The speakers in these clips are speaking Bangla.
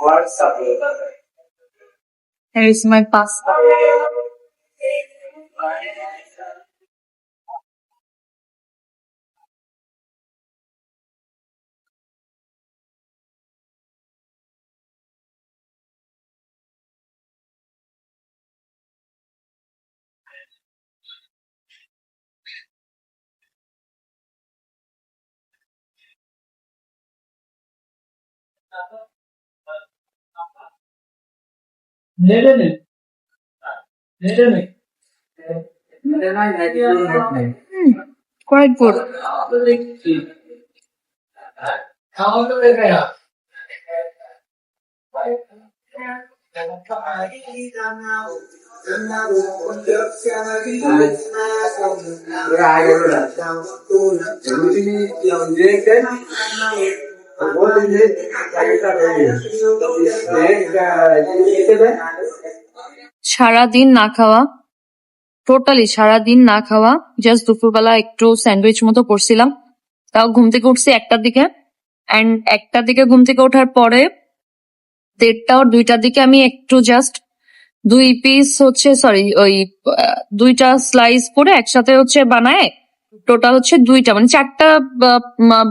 Here is my pasta. নেড়ে নে নেড়ে নে Quite good. খাওয়া সারাদিন না খাওয়া? টোটালি সারাদিন না খাওয়া। জাস্ট দুপুরবেলা একটু স্যান্ডউইচ মতো করছিলাম। তাও ঘুম থেকে উঠছি একটার দিকে। অ্যান্ড একটার দিকে ঘুম থেকে ওঠার পরে দেড়টা ওর দুইটার দিকে আমি একটু জাস্ট দুই পিস হচ্ছে সরি ওই দুইটা স্লাইস করে একসাথে হচ্ছে বানায়। টোটাল হচ্ছে দুইটা মানে চারটা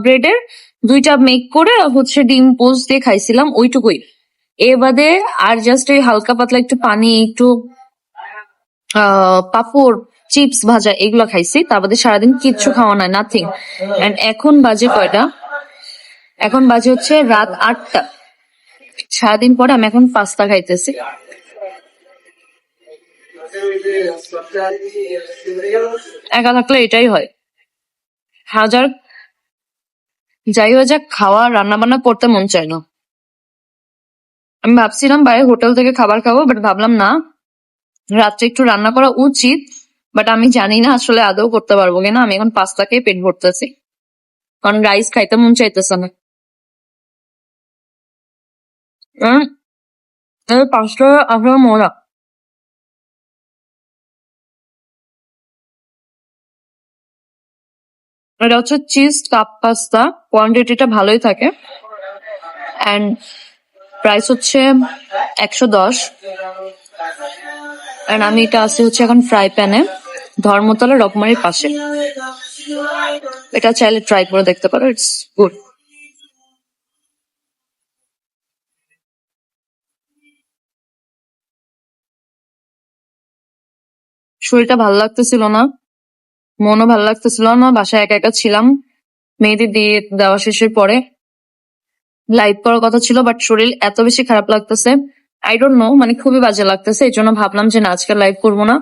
ব্রেডের দুইটা মেক করে হচ্ছে ডিম পোস্ট দিয়ে খাইছিলাম ওইটুকুই। এ বাদে আর জাস্ট এই হালকা পাতলা একটু পানি, একটু পাঁপড় চিপস ভাজা এগুলো খাইছি। তার বাদে সারাদিন কিচ্ছু খাওয়া নাই নাথিং এন্ড এখন বাজে কয়টা? এখন বাজে হচ্ছে রাত আটটা। সারাদিন পরে আমি এখন পাস্তা খাইতেছি। একা থাকলে এটাই হয়। হাজার যাই হয়ে যাক, খাওয়া রান্না বান্না করতে মন চায় না। আমি ভাবছিলাম বাইরে হোটেল থেকে খাবার খাব বাট ভাবলাম না। রাত্রে একটু রান্না করা উচিত বাট আমি জানি না আসলে আদৌ করতে পারব কিনা। আমি এখন পাস্তা খেয়ে পেট ভরতেছি। কারণ রাইস খাইতে মন চাইতেছে না। পাস্তা আসলে মজা এটা হচ্ছে চিজ কাপ পাস্তা। কোয়ান্টিটিটা ভালোই থাকে। অ্যান্ড প্রাইস হচ্ছে একশো দশ। অ্যান্ড আমি এটা আছে হচ্ছে এখন ফ্রাই প্যানে ধর্মতলা রকমারির পাশে। এটা চাইলে ট্রাই করে দেখতে পারো ইটস গুড শরীরটা ভালো লাগতেছিল না। মনও ভালো লাগতেছিল না, বাসায় একা একা ছিলাম। মেহেদি দিয়ে দেওয়া শেষের পরে লাইভ করার কথা ছিল বাট শরীর এত বেশি খারাপ লাগতেছে। আই ডোন্ট নো মানে খুবই বাজে লাগতেছে, এই জন্য ভাবলাম যে না, আজকে লাইভ করব না।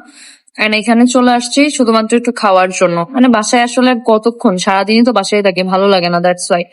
এন্ড এখানে চলে আসছি শুধুমাত্র একটু খাওয়ার জন্য। মানে বাসায় আসলে কতক্ষণ? সারাদিনই তো বাসায় থাকে, ভালো লাগে না দ্যাটস ওয়াই